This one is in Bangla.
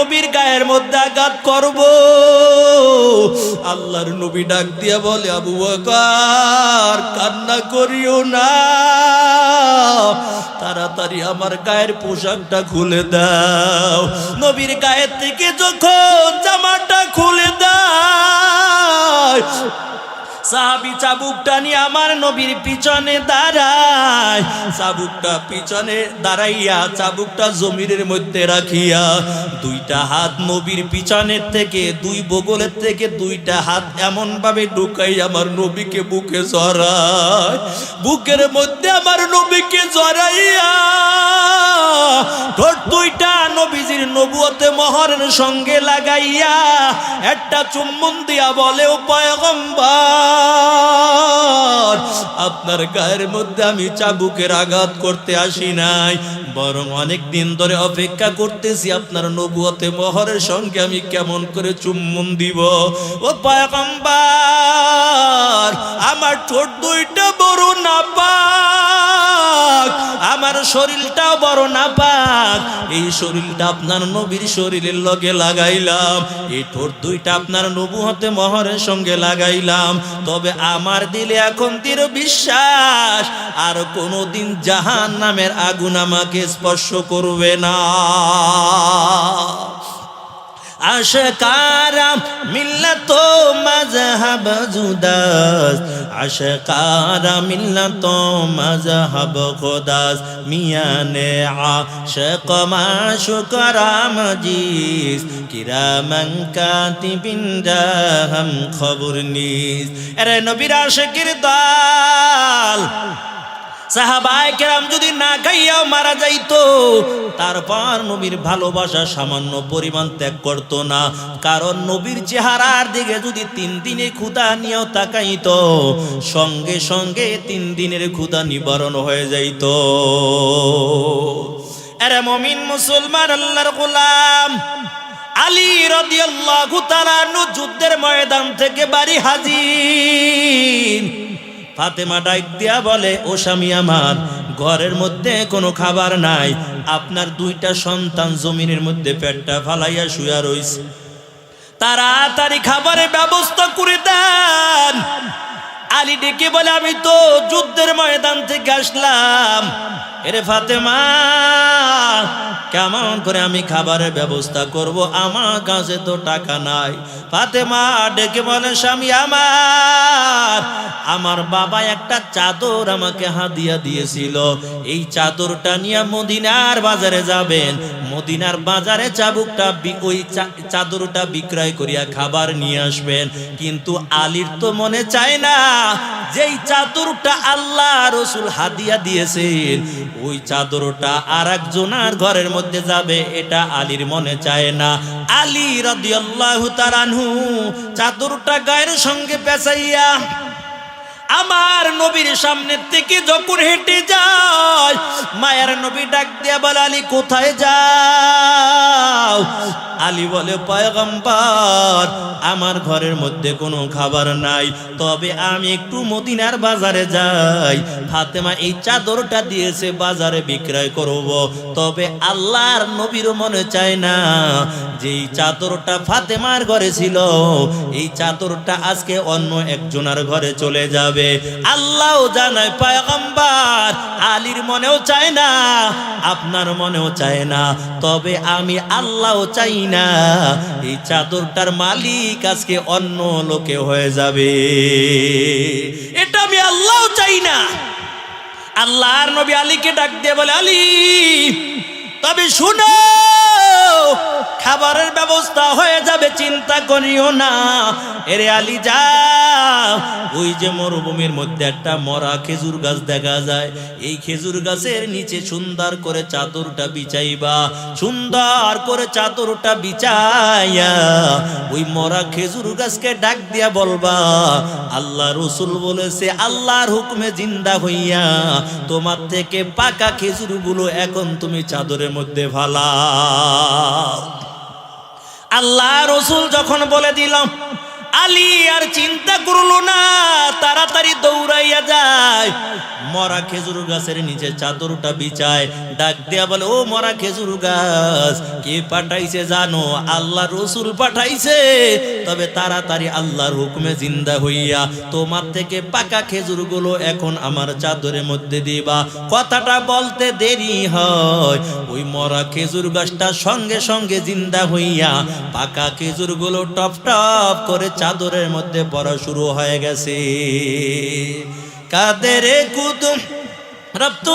নবীর গায়ের মধ্যে আঘাত করব। আল্লাহর নবী ডাক দিয়া বলে, আবু বকর, কান্না করিও না। তাড়াতাড়ি আমার গায়ের পোশাকটা খুলে দাও। নবীর গায়ের থেকে যখন জামাটা খুলে দাও সাহাবি চাবুকটা নিয়ে আমার নবীর পিছনে দাঁড়ায়। চাবুকটা পিছনে দাঁড়াইয়া চাবুকটা জমিনের মধ্যে রাখিয়া দুইটা হাত নবীর পিছনের থেকে, দুই বগলের থেকে দুইটা হাত এমন ভাবে ঢুকাই আমার নবীকে বুকে জড়ায়। বুকের মধ্যে আমার নবীকে জড়াইয়া দুইটা নবীজির নবুয়তে মহরের সঙ্গে লাগাইয়া একটা চুম্বন দিয়া বলে, ও পয়গম্বর আপনার গায়ের মধ্যে আমি চাবুকের আঘাত করতে আসি নাই। বরং অনেক দিন ধরে অপেক্ষা করতেছি আপনার নবুয়তে মহরের সঙ্গে আমি কেমন করে চুম্বন দিব। ও পয়গম্বর, আমার ঠোঁট দুইটা বড় না পাক আমার শরীরটাও বড় না পাক এই শরীরটা আপনার নবীর শরীরের লগে লাগাইলাম। এই ঠোঁট দুইটা আপনার নবু হতে মহরের সঙ্গে লাগাইলাম। তবে আমার দিলে এখন তীর বিশ্বাস, আর কোনোদিন জাহান নামের আগুন আমাকে স্পর্শ করবে না। আশকারা মিল্লত মজহব জুদাস। আশকারা মিল্লত মজহব খোদাস। মিয়ানে আশক মাশুকরা মজিস কিরামন কাতিবিন জাহাম খবর নিস। আরে নবীর আশিকের দল। সাহাবায় কেরাম যদি না খাইয়াও মারা যাইতো, তারপর নবীর ভালোবাসা সামান্য পরিমাণ ত্যাগ করতো না। কারণ নবীর চেহারার দিকে যদি তিন দিনে ক্ষুদা নিয়েও তাকাইতো, সঙ্গে সঙ্গে তিন দিনের ক্ষুদা নিবারণ হয়ে যাইত। আরে মমিন মুসলমান, আল্লাহর গোলাম, আলী রাদিয়াল্লাহু তাআলা যুদ্ধের ময়দান থেকে বাড়ি হাজির। ফাতেমা ডাক দিয়া বলে, ও স্বামী আমার, ঘরের মধ্যে কোনো খাবার নাই। আপনার দুইটা সন্তান জমিনের মধ্যে পেটটা ফালাইয়া শুয়া রইছে। তাড়াতাড়ি খাবারের ব্যবস্থা করে দেন। আলী ডেকে বলে, আমি তো যুদ্ধের ময়দান থেকে আসলাম। এরে ফাতেমা কেমন করে আমি খাবারের ব্যবস্থা করব? আমার কাছে তো টাকা নাই। ফাতেমা ডেকে বলে, স্বামী আমার আমার বাবা একটা চাদর আমাকে হাদিয়া দিয়েছিল। এই চাদরটা নিয়ে মদিনার বাজারে যাবেন। মদিনার বাজারে চাবুকটা ওই চাদরটা বিক্রয় করিয়া খাবার নিয়ে আসবেন। কিন্তু আলীর তো মনে চায় না, যেই চাদরটা আল্লাহ রসুল হাদিয়া দিয়েছেন, ওই চাদরটা আর একজনার ঘরের মধ্যে যাবে, এটা আলীর মনে চায় না। আলী রাদিয়াল্লাহু তাআলাহু চাদরটা গায়ের সঙ্গে পেঁচাইয়া আমার নবীর সামনে থেকে যখন হেঁটে যায়, মায়ের নবী ডাক দিয়া বলে, আলী, কোথায় যাও? আলী বলে, পয়গম্বর, আমার ঘরের মধ্যে কোনো খাবার নাই। তবে আমি একটু মদিনার বাজারে যাই। ফাতেমা এই চাদরটা দিয়েছে, বাজারে বিক্রয় করব। তবে আল্লাহর নবীর মনে চায় না যে এই চাদরটা ফাতেমার ঘরে ছিল, এই চাদরটা আজকে অন্য একজনের ঘরে চলে যাবে। আল্লাহও জানায়, পয়গম্বর, আলীর মনেও চায় না, আপনার মনেও চায় না। তবে আমি আল্লাহও চাই না, এই চাদরটার মালিক আজকে অন্য লোকে হয়ে যাবে। এটা আমি আল্লাহ চাই না। আল্লাহর নবী আলীকে ডাক দিয়ে বলে, আলী, তবে শুনো, খাবারের ব্যবস্থা হয়ে যাবে, চিন্তা করিও না। এরে আলী, যা ওই যে মরুভূমির মধ্যে একটা মরা খেজুর গাছ দেখা যায়। এই খেজুর গাছের নিচে সুন্দর করে চাদরটা বিছাইবা। সুন্দর করে চাদরটা বিছাইয়া ওই মরা খেজুর গাছকে ডাক দিয়া বলবা, আল্লাহ রসুল বলেছে, আল্লাহর হুকুমে জিন্দা হইয়া তোমার থেকে পাকা খেজুরগুলো এখন তুমি চাদরের মধ্যে ভালা আল্লাহ রসুল যখন বলে দিলাম আলী আর চিন্তা করল না, তাড়াতাড়ি দৌড়াইয়া যায়। মরা খেজুর গাছের নিচে চাদরটা বিছায়, ডাক দিয়া বলে, ও মরা খেজুর গাছ, কে পাঠাইছে জানো? আল্লাহ রসুল পাঠাইছে। তবে তাড়াতাড়ি আল্লাহর হুকুমে জিন্দা হইয়া, তোমার থেকে পাকা খেজুরগুলো এখন আমার চাদরের মধ্যে দিবা। কথাটা বলতে দেরি হয়। ওই মরা খেজুর গাছটা সঙ্গে সঙ্গে জিন্দা হইয়া, পাকা খেজুরগুলো টপ টপ করে চাদরের মধ্যে পড়া শুরু হয়ে গেছে। কাদের কুতুম রপ্ত